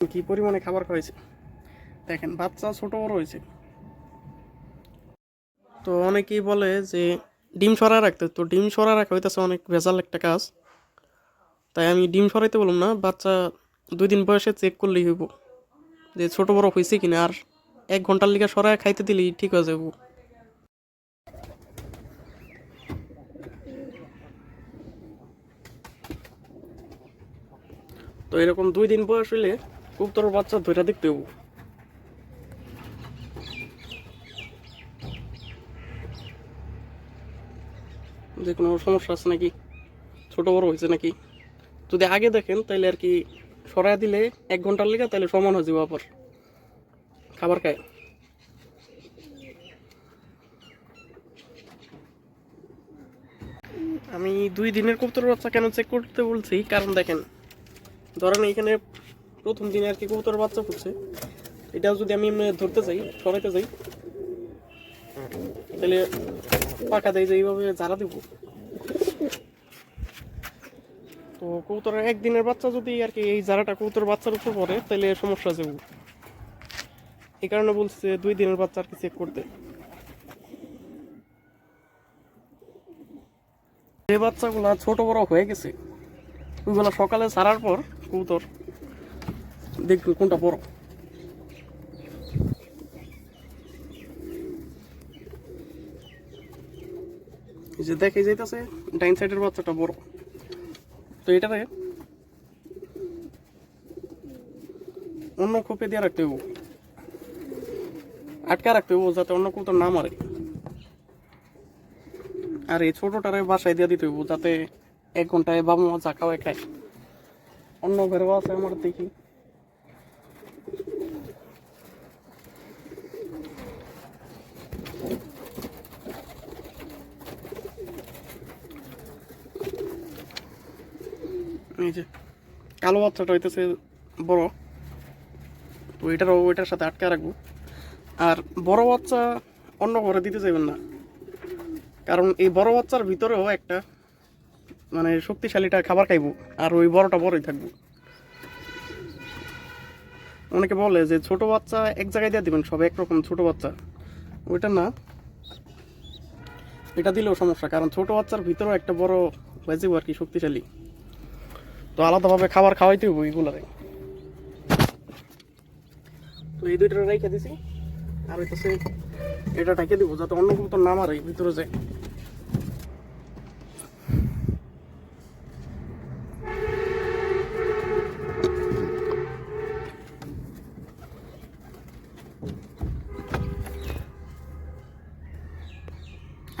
কি পরিমাণে খাবার খাওয়াইছে? দেখেন, বাচ্চা ছোট, বড় হয়েছে। তো অনেকেই বলে যে ডিম সরা রাখতে। তো ডিম সরা রাখা হইতেছে অনেক ভেজাল একটা কাজ। তাই আমি ডিম সরাইতে বললাম না, বাচ্চা দুই দিন বয়সে চেক করলেই হইব যে ছোট, বড় হয়েছে কিনা। আর এক ঘণ্টার লিগে সরায় খাইতে দিলেই ঠিক হয়ে যাব তো এরকম দুই দিন বয়স হইলে কবুতর বাচ্চা ধরে দেখতে যে কোনো সমস্যা আছে নাকি? ছোট বড় হয়েছে নাকি? যদি আগে দেখেন তাহলে আর কি সরাই দিলে এক ঘণ্টার লেগে তাহলে সমান হয়ে যাব আবার। খাবার খায়। আমি দুই দিনের কবুতর বাচ্চা কেন চেক করতে বলছি? কারণ দেখেন, ধরেন এইখানে প্রথম দিনে আর কি কবুতর বাচ্চা ফুটছে এটাও যদি আমি ধরতে চাই সরাইতে যাই, তাহলে পাকা দেয় যে এইভাবে ঝাড়া দেবো। তো কবুতরের একদিনের বাচ্চা যদি আর কি এই জারাটা কবুতর বাচ্চার উপর পড়ে, তাহলে সমস্যা যাব এই কারণে বলছে দুই দিনের বাচ্চা আর কি চেক করতে। যে বাচ্চাগুলা ছোট বড় হয়ে গেছে ওইগুলা সকালে ছাড়ার পর কবুতর দেখবে কোনটা বড় যে দেখে যাইতেছে, ডাইন সাইডের বাচ্চাটা বড় তো এটারে অন্য খোপে দিয়ে রাখতে হব আটকা রাখতে হব যাতে অন্য কবুতর না মারে। আর এই ছোটটারে বাসায় দিয়ে দিতে হব যাতে এক ঘন্টায় বাবা মা চা খাওয়ায় খায়। অন্য ঘরেও আছে আমার দেখি। এই যে কালো বাচ্চাটা হইতেছে বড়, তো এটারও ওইটার সাথে আটকে রাখব। আর বড় বাচ্চা অন্য ঘরে দিতে যাবেন না। কারণ এই বড় বাচ্চার ভিতরেও একটা মানে শক্তিশালীটা খাবার খাইবো, আর ওই বড়টা বড়ই থাকব। অনেকে বলে যে ছোট বাচ্চা এক জায়গায় দিয়ে দিবেন, সব একরকম ছোট বাচ্চা। ওইটা না। এটা দিলেও সমস্যা, কারণ ছোট বাচ্চার ভিতরেও একটা বড় হয়ে যাব আর কি শক্তিশালী। তো আলাদাভাবে খাবার খাওয়াইতে হইব এগুলারে। তো এই দুইটা রেখে দিছি। আর হইতেছে এটা ঢেকে দিব যাতে অন্য কোনো তো না মারে ভিতরে যায়।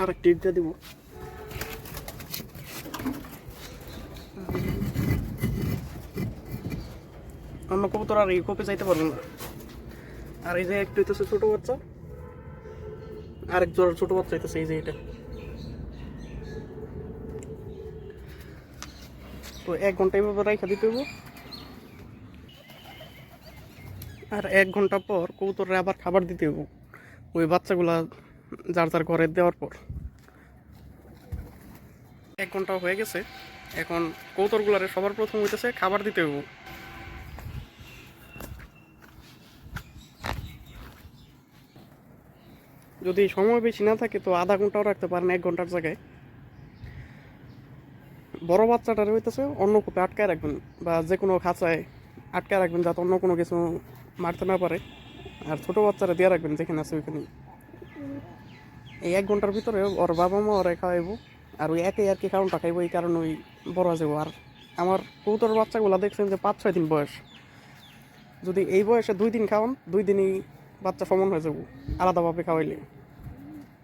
আর একটা ইট দিয়ে দিব। অন্য কবুতর আর এই কোপে যাইতে পারব না। আর এই যে একটু হইতেছে ছোট বাচ্চা। আরেক জোড়ার ছোট বাচ্চা হইতেছে, এই যে এটা। তো এক ঘণ্টা এইভাবে রাইখা দিতে হইব। আর এক ঘণ্টা পর কবুতরে আবার খাবার দিতে হইব। ওই বাচ্চাগুলা যার যার ঘরে দেওয়ার পর। এক ঘণ্টা হয়ে গেছে। এখন কৌতরগুলারে সবার প্রথম হইতেছে খাবার দিতে হইব। যদি সময় বেশি না থাকে, তো আধা ঘন্টাও রাখতে পারেন এক ঘণ্টার জায়গায়। বড় বাচ্চাটা হইতেছে অন্য কোপে আটকায় রাখবেন বা যে কোনো খাঁচায় আটকায় রাখবেন যাতে অন্য কোনো কিছু মারতে না পারে। আর ছোট বাচ্চারা দিয়ে রাখবেন যেখানে আছে ওইখানে এই এক ঘণ্টার ভিতরে ওর বাবা মা ওরা খাওয়াইবো, আর ওই একে আর কি কারণটা খাইবো, এই কারণে ওই বড় যাব। আর আমার কৌতর বাচ্চাগুলো দেখছেন যে পাঁচ ছয় দিন বয়স। যদি এই বয়সে দুই দিন খাওয়ান, দুই দিনই বাচ্চা সমান হয়ে যাব, আলাদাভাবে খাওয়াইলে।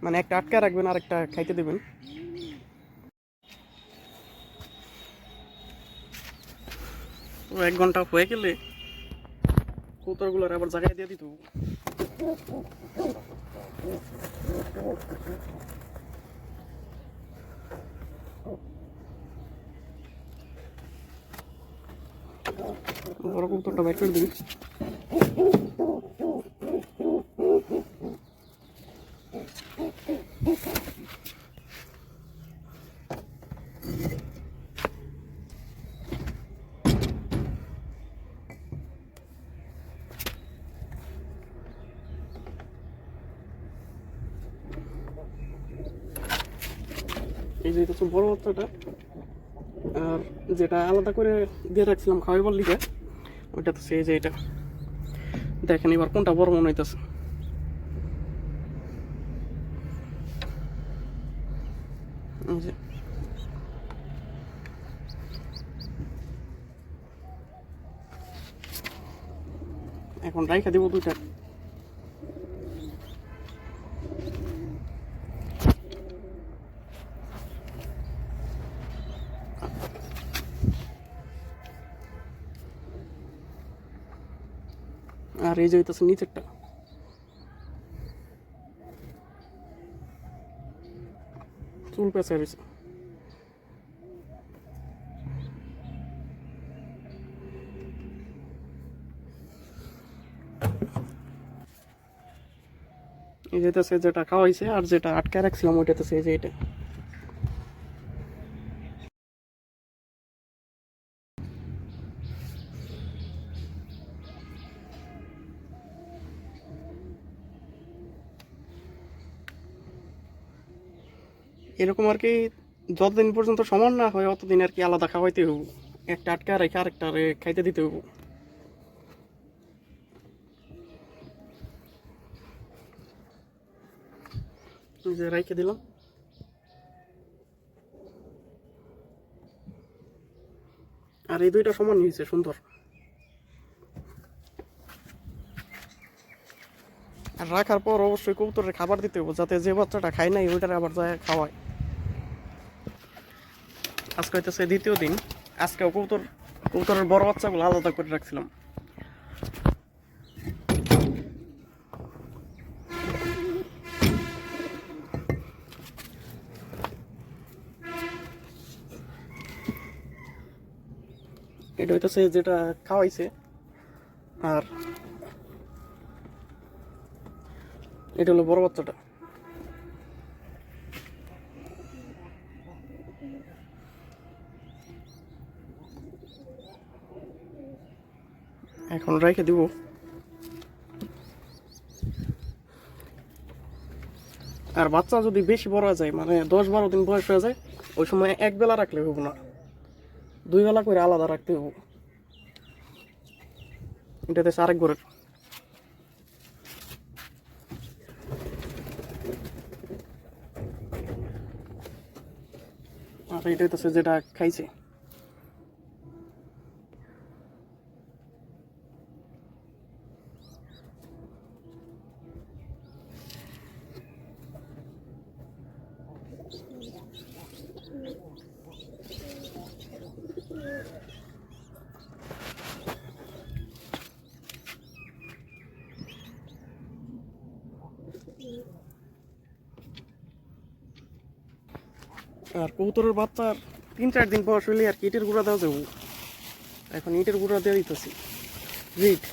মানে একটা আটকা রাখবেন আর একটা খাইতে দেবেন। এক ঘণ্টা হয়ে গেলে কৌতরগুলোর আবার জায়গায় দিয়ে দিত বড় কৌতরটা বাইর করে দিবি এই যে হচ্ছে বড় বাচ্চাটা আর যেটা আলাদা করে দিয়ে রাখছিলাম খাওয়াইবার লিগে ওইটা তো সেই যে এটা। দেখেন এবার কোনটা বড় মনে হইতেছে। এখন রাইখা দিব দুইটা। আর এই যে হইতেছে নিচেরটা চুল পেঁচা রয়েছে এই যেতেছে যেটা খাওয়াইছে আর যেটা আটকে রাখছিলাম ওইটাতেছে এই যে এটা এরকম আর কি যতদিন পর্যন্ত সমান না হয়, অতদিন আর কি আলাদা খাওয়াইতে হব একটা আটকা রেখে আরেকটা খাইতে দিতে হব যে রাইখে দিলাম। আর এই দুইটা সমান হয়েছে সুন্দর। আর রাখার পর অবশ্যই কবুতরের খাবার দিতে হবে যাতে যে বাচ্চাটা খায় নাই, ওইটার আবার যায় খাওয়ায়। আজকে হইতেছে দ্বিতীয় দিন। আজকেও কবুতর, কবুতরের বড় বাচ্চাগুলো আলাদা করে রাখছিলাম। এটা হইতেছে যেটা খাওয়াইছে। আর এটা হলো বড় বাচ্চাটা। এখন রেখে দিব। আর বাচ্চা যদি বেশি বড় হয়ে যায় মানে দশ বারো দিন বয়স হয়ে যায়, ওই সময় এক বেলা রাখলে হব না। দুই বেলা করে আলাদা রাখতে হব এটাতে আরেক ঘরের। আর এটা হইতেছে যেটা খাইছে। আর কবুতরের বাচ্চার তিন চার দিন পর হইলে আর কি ইটের গুঁড়া দেওয়া যাব। এখন ইটের গুঁড়া দেওয়া দিতেছি। রিট।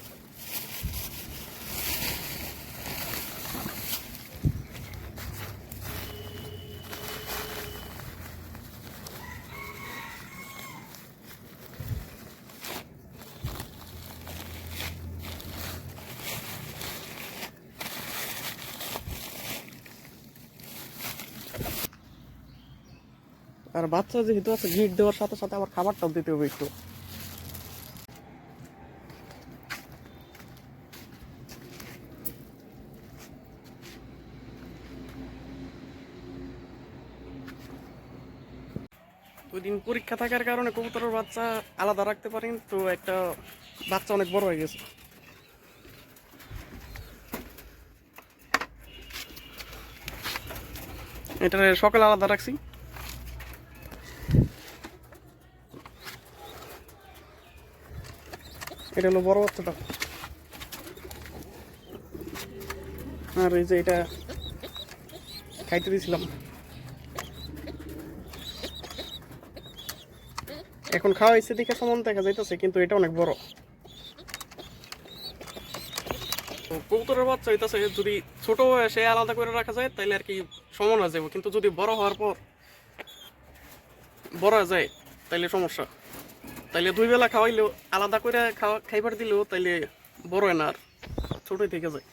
আর বাচ্চা যেহেতু আছে গিট দেওয়ার সাথে সাথে আবার খাবারটাও দিতে হবে একটু। দিন পরীক্ষা থাকার কারণে কবুতরের বাচ্চা আলাদা রাখতে পারেন, তো একটা বাচ্চা অনেক বড় হয়ে গেছে। এটা সকালে আলাদা রাখছি। এটা হলো বড় বাচ্চাটা। আর এই যে এটা খাইতে দিয়েছিলাম এখন খাওয়া হয়েছে, দেখে সমান দেখা যাইতেছে, কিন্তু এটা অনেক বড়। কবুতরের বাচ্চা হইতেছে, যদি ছোট বয়সে আলাদা করে রাখা যায় তাহলে আর কি সমান হয়ে যাবে কিন্তু যদি বড় হওয়ার পর বড় হয়ে যায় তাহলে সমস্যা। তাইলে দুই বেলা খাওয়াইলেও আলাদা করে খাওয়া খাইবার দিলেও তাইলে বড় হয় আর। ছোটই থেকে যায়।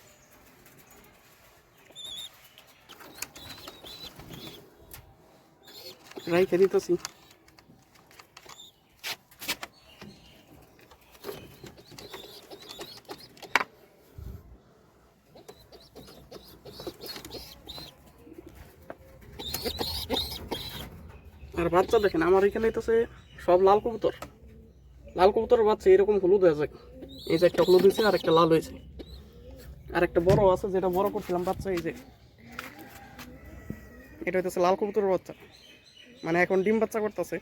আর বাচ্চা দেখেন, আমার এখানে হইতেছে সব লাল কবুতর। লাল কবুতরের বাচ্চা এরকম হলুদ হয়ে যায়। এই যে একটা হলুদ হয়েছে আর একটা লাল হয়েছে। আর একটা বড় আছে, যেটা বড় করছিলাম বাচ্চা, এই যে। এটা হইতেছে লাল কবুতরের বাচ্চা। মানে এখন ডিম বাচ্চা করতেছে।